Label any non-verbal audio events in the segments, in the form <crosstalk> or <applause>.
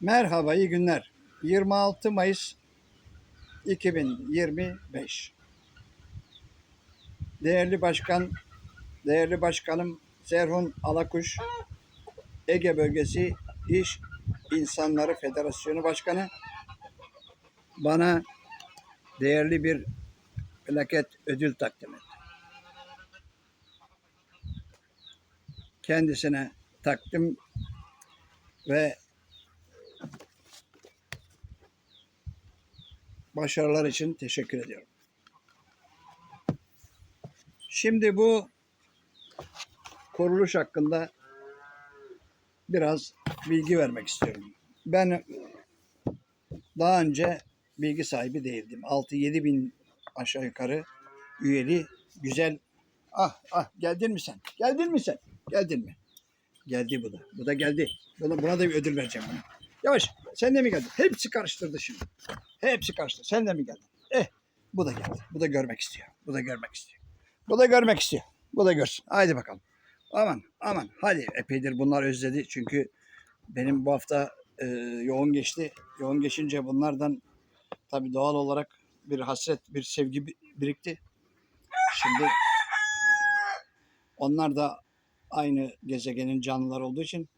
Merhaba, iyi günler. 26 Mayıs 2025. Değerli Başkan, değerli Başkanım Serhun Alakuş, Ege Bölgesi İş İnsanları Federasyonu Başkanı bana değerli bir plaket ödül takdim etti. Kendisine takdim ve başarılar için teşekkür ediyorum. Şimdi bu kuruluş hakkında biraz bilgi vermek istiyorum. Ben daha önce bilgi sahibi değildim. 6-7 bin aşağı yukarı üyeli güzel. Ah ah geldin mi sen? Geldin mi sen? Geldin mi? Geldi bu da. Bu da geldi. Buna, buna da bir ödül vereceğim buna. Yavaş. Sen de mi geldin? Hepsi karıştırdı şimdi. Hepsi karıştı. Sen de mi geldin? Eh. Bu da geldi. Bu da görmek istiyor. Bu da görmek istiyor. Bu da görmek istiyor. Bu da görsün. Haydi bakalım. Aman aman. Hadi epeydir bunlar özledi. Çünkü benim bu hafta e, yoğun geçti. Yoğun geçince bunlardan tabii doğal olarak bir hasret, bir sevgi bi- birikti. Şimdi onlar da aynı gezegenin canlıları olduğu için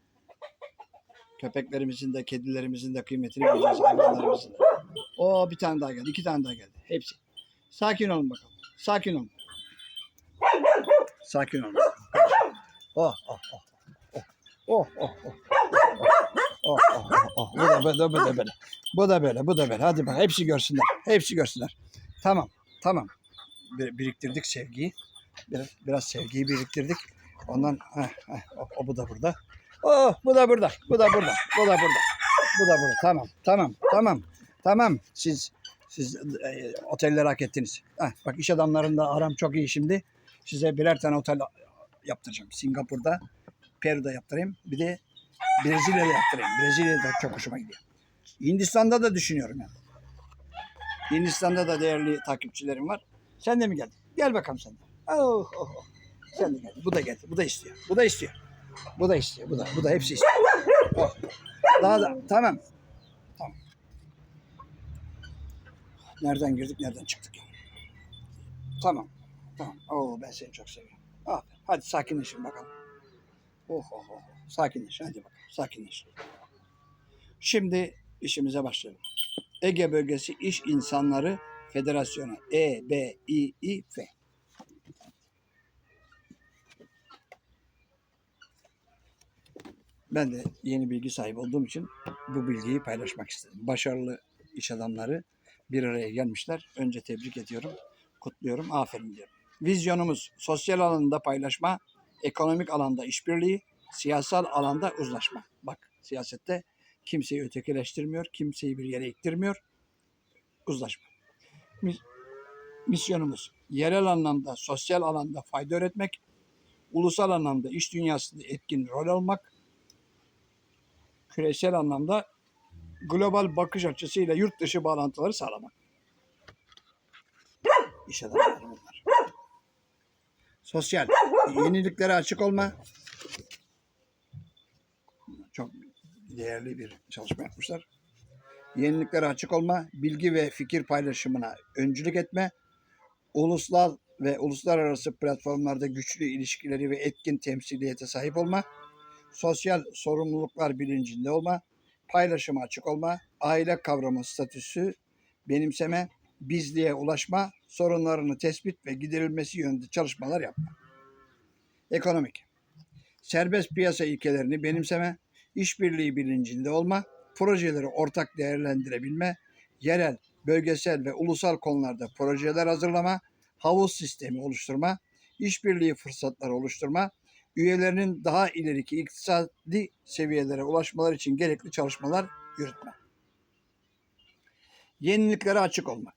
köpeklerimizin de kedilerimizin de kıymetini bileceğiz hayvanlarımızın da. O bir tane daha geldi, iki tane daha geldi. Hepsi. Sakin olun bakalım. Sakin olun. Sakin olun. Oh oh. Oh oh oh. oh. Oh, oh, oh, oh. Bu da böyle, bu da böyle. Bu da böyle, bu da böyle. Hadi bak, hepsi görsünler. Hepsi görsünler. Tamam, tamam. Bir- biriktirdik sevgiyi. Biraz, biraz sevgiyi biriktirdik. Ondan, heh, heh, o, o bu da burada. Oh, bu da burada, bu da burada, bu da burada. Bu da burada. Tamam, tamam, tamam, tamam. Siz, siz e, otelleri hak ettiniz. Heh, bak iş adamlarında aram çok iyi şimdi. Size birer tane otel yaptıracağım. Singapur'da, Peru'da yaptırayım. Bir de Brezilya'da yaptırayım. Brezilya'da çok hoşuma gidiyor. Hindistan'da da düşünüyorum yani. Hindistan'da da değerli takipçilerim var. Sen de mi geldin? Gel bakalım sen de. Oh, oh, oh. Sen de geldin. Bu da geldi. Bu da istiyor. Bu da istiyor. Bu da istiyor. Bu da. Bu da hepsi istiyor. Oh. Daha da tamam. Tamam. Nereden girdik, nereden çıktık? Tamam. Tamam. Oo, ben seni çok seviyorum. Aferin. Hadi sakinleşin bakalım. Oh oh oh. Sakinleş. Hadi bakalım. Sakinleş. Şimdi işimize başlayalım. Ege Bölgesi İş İnsanları Federasyonu E Ben de yeni bilgi sahibi olduğum için bu bilgiyi paylaşmak istedim. Başarılı iş adamları bir araya gelmişler. Önce tebrik ediyorum, kutluyorum, aferin diyorum. Vizyonumuz sosyal alanda paylaşma, ekonomik alanda işbirliği, siyasal alanda uzlaşma. Bak siyasette kimseyi ötekileştirmiyor, kimseyi bir yere iktirmiyor. Uzlaşma. Mis- Misyonumuz yerel anlamda, sosyal alanda fayda üretmek, ulusal anlamda iş dünyasında etkin rol almak, küresel anlamda global bakış açısıyla yurt dışı bağlantıları sağlamak. İş adamları bunlar. Sosyal, yeniliklere açık olma. Çok değerli bir çalışma yapmışlar. Yeniliklere açık olma, bilgi ve fikir paylaşımına öncülük etme, ulusal ve uluslararası platformlarda güçlü ilişkileri ve etkin temsiliyete sahip olma, sosyal sorumluluklar bilincinde olma, paylaşıma açık olma, aile kavramı statüsü benimseme, bizliğe ulaşma, sorunlarını tespit ve giderilmesi yönünde çalışmalar yapma. Ekonomik. Serbest piyasa ilkelerini benimseme, işbirliği bilincinde olma, projeleri ortak değerlendirebilme, yerel, bölgesel ve ulusal konularda projeler hazırlama, havuz sistemi oluşturma, işbirliği fırsatları oluşturma, üyelerinin daha ileriki iktisadi seviyelere ulaşmaları için gerekli çalışmalar yürütme. Yeniliklere açık olmak.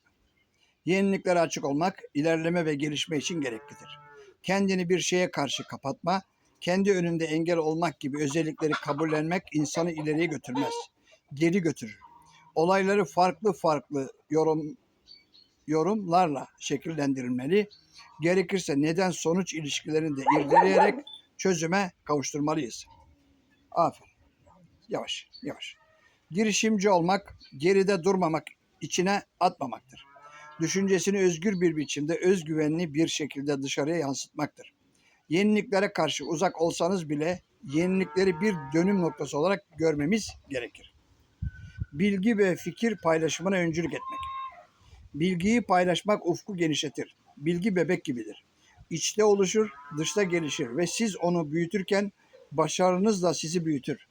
Yeniliklere açık olmak ilerleme ve gelişme için gereklidir. Kendini bir şeye karşı kapatma, kendi önünde engel olmak gibi özellikleri kabullenmek insanı ileriye götürmez. Geri götürür. Olayları farklı farklı yorum yorumlarla şekillendirilmeli. Gerekirse neden sonuç ilişkilerini de irdeleyerek çözüme kavuşturmalıyız. Aferin. Yavaş, yavaş. Girişimci olmak, geride durmamak, içine atmamaktır. Düşüncesini özgür bir biçimde, özgüvenli bir şekilde dışarıya yansıtmaktır. Yeniliklere karşı uzak olsanız bile yenilikleri bir dönüm noktası olarak görmemiz gerekir. Bilgi ve fikir paylaşımına öncülük etmek. Bilgiyi paylaşmak ufku genişletir. Bilgi bebek gibidir. İçte oluşur, dışta gelişir ve siz onu büyütürken başarınız da sizi büyütür.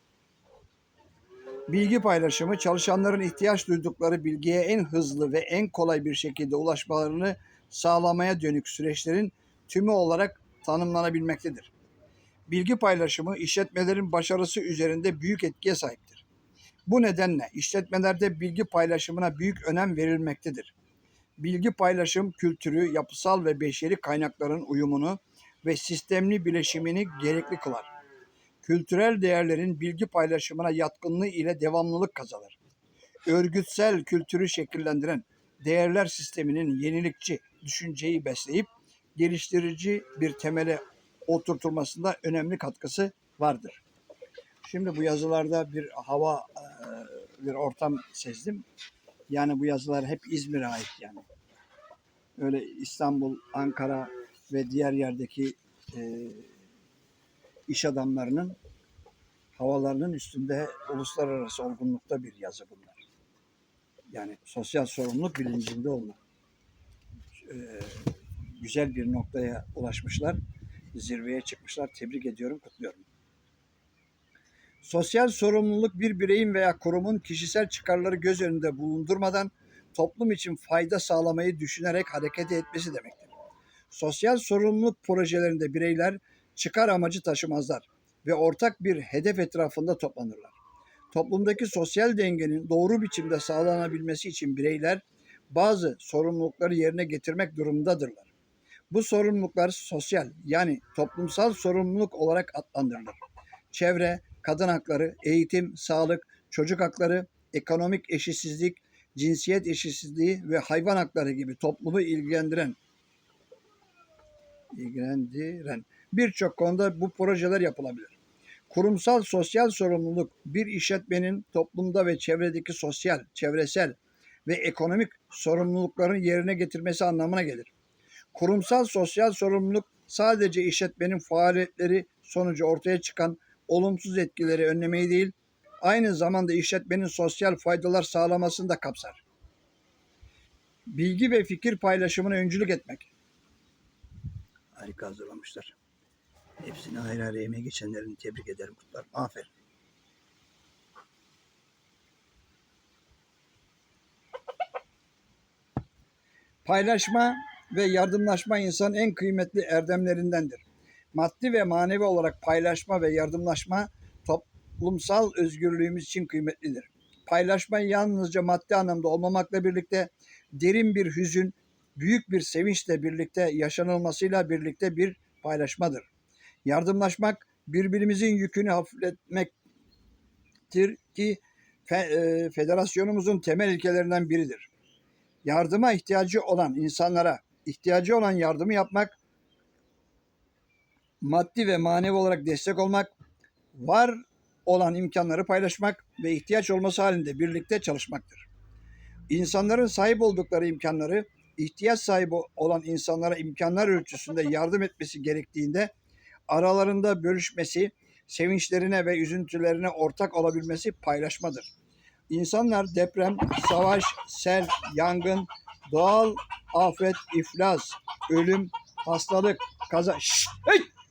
Bilgi paylaşımı çalışanların ihtiyaç duydukları bilgiye en hızlı ve en kolay bir şekilde ulaşmalarını sağlamaya dönük süreçlerin tümü olarak tanımlanabilmektedir. Bilgi paylaşımı işletmelerin başarısı üzerinde büyük etkiye sahiptir. Bu nedenle işletmelerde bilgi paylaşımına büyük önem verilmektedir. Bilgi paylaşım kültürü yapısal ve beşeri kaynakların uyumunu ve sistemli bileşimini gerekli kılar. Kültürel değerlerin bilgi paylaşımına yatkınlığı ile devamlılık kazanır. Örgütsel kültürü şekillendiren değerler sisteminin yenilikçi düşünceyi besleyip geliştirici bir temele oturtulmasında önemli katkısı vardır. Şimdi bu yazılarda bir hava, bir ortam sezdim. Yani bu yazılar hep İzmir'e ait yani. Öyle İstanbul, Ankara ve diğer yerdeki e, iş adamlarının havalarının üstünde uluslararası olgunlukta bir yazı bunlar. Yani sosyal sorumluluk bilincinde olmak. E, güzel bir noktaya ulaşmışlar. Zirveye çıkmışlar. Tebrik ediyorum, kutluyorum. Sosyal sorumluluk bir bireyin veya kurumun kişisel çıkarları göz önünde bulundurmadan toplum için fayda sağlamayı düşünerek hareket etmesi demektir. Sosyal sorumluluk projelerinde bireyler çıkar amacı taşımazlar ve ortak bir hedef etrafında toplanırlar. Toplumdaki sosyal dengenin doğru biçimde sağlanabilmesi için bireyler bazı sorumlulukları yerine getirmek durumundadırlar. Bu sorumluluklar sosyal yani toplumsal sorumluluk olarak adlandırılır. Çevre, kadın hakları, eğitim, sağlık, çocuk hakları, ekonomik eşitsizlik, cinsiyet eşitsizliği ve hayvan hakları gibi toplumu ilgilendiren ilgilendiren birçok konuda bu projeler yapılabilir. Kurumsal sosyal sorumluluk bir işletmenin toplumda ve çevredeki sosyal, çevresel ve ekonomik sorumlulukların yerine getirmesi anlamına gelir. Kurumsal sosyal sorumluluk sadece işletmenin faaliyetleri sonucu ortaya çıkan olumsuz etkileri önlemeyi değil, aynı zamanda işletmenin sosyal faydalar sağlamasını da kapsar. Bilgi ve fikir paylaşımına öncülük etmek. Harika hazırlamışlar. Hepsine ayrı ayrı emeği geçenlerini tebrik ederim, kutlarım. Aferin. Paylaşma ve yardımlaşma insanın en kıymetli erdemlerindendir. Maddi ve manevi olarak paylaşma ve yardımlaşma toplumsal özgürlüğümüz için kıymetlidir. Paylaşma yalnızca maddi anlamda olmamakla birlikte derin bir hüzün, büyük bir sevinçle birlikte yaşanılmasıyla birlikte bir paylaşmadır. Yardımlaşmak birbirimizin yükünü hafifletmektir ki e, federasyonumuzun temel ilkelerinden biridir. Yardıma ihtiyacı olan insanlara ihtiyacı olan yardımı yapmak, maddi ve manevi olarak destek olmak, var olan imkanları paylaşmak ve ihtiyaç olması halinde birlikte çalışmaktır. İnsanların sahip oldukları imkanları ihtiyaç sahibi olan insanlara imkanlar ölçüsünde <laughs> yardım etmesi gerektiğinde aralarında bölüşmesi, sevinçlerine ve üzüntülerine ortak olabilmesi paylaşmadır. İnsanlar deprem, savaş, sel, yangın, doğal afet, iflas, ölüm, hastalık, kaza... Şşş! Hey!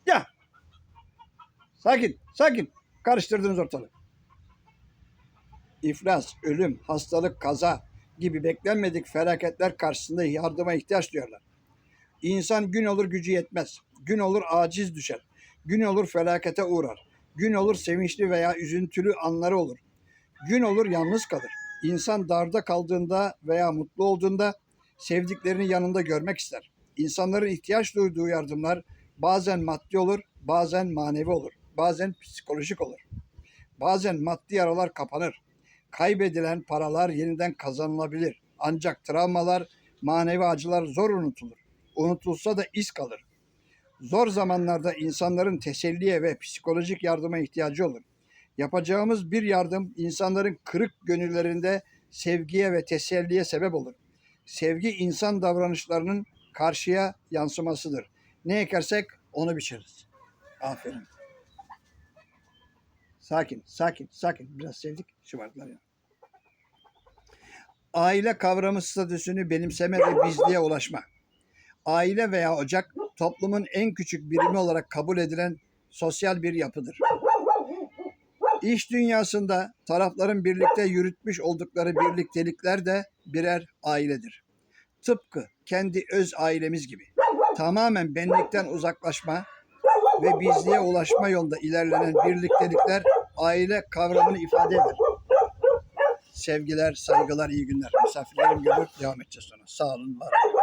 Sakin, sakin. Karıştırdınız ortalığı. İflas, ölüm, hastalık, kaza gibi beklenmedik felaketler karşısında yardıma ihtiyaç duyarlar. İnsan gün olur gücü yetmez. Gün olur aciz düşer. Gün olur felakete uğrar. Gün olur sevinçli veya üzüntülü anları olur. Gün olur yalnız kalır. İnsan darda kaldığında veya mutlu olduğunda sevdiklerini yanında görmek ister. İnsanların ihtiyaç duyduğu yardımlar bazen maddi olur, bazen manevi olur, bazen psikolojik olur. Bazen maddi yaralar kapanır. Kaybedilen paralar yeniden kazanılabilir. Ancak travmalar, manevi acılar zor unutulur. Unutulsa da iz kalır. Zor zamanlarda insanların teselliye ve psikolojik yardıma ihtiyacı olur. Yapacağımız bir yardım insanların kırık gönüllerinde sevgiye ve teselliye sebep olur. Sevgi insan davranışlarının karşıya yansımasıdır. Ne ekersek onu biçeriz. Aferin. Sakin, sakin, sakin. Biraz sevdik. Şımartlar. Aile kavramı statüsünü benimseme ve bizliğe ulaşma. Aile veya ocak toplumun en küçük birimi olarak kabul edilen sosyal bir yapıdır. İş dünyasında tarafların birlikte yürütmüş oldukları birliktelikler de birer ailedir. Tıpkı kendi öz ailemiz gibi. Tamamen benlikten uzaklaşma ve bizliğe ulaşma yolunda ilerlenen birliktelikler aile kavramını ifade eder. Sevgiler, saygılar, iyi günler. Misafirlerim gelir, devam edeceğiz sonra. Sağ olun, var olun.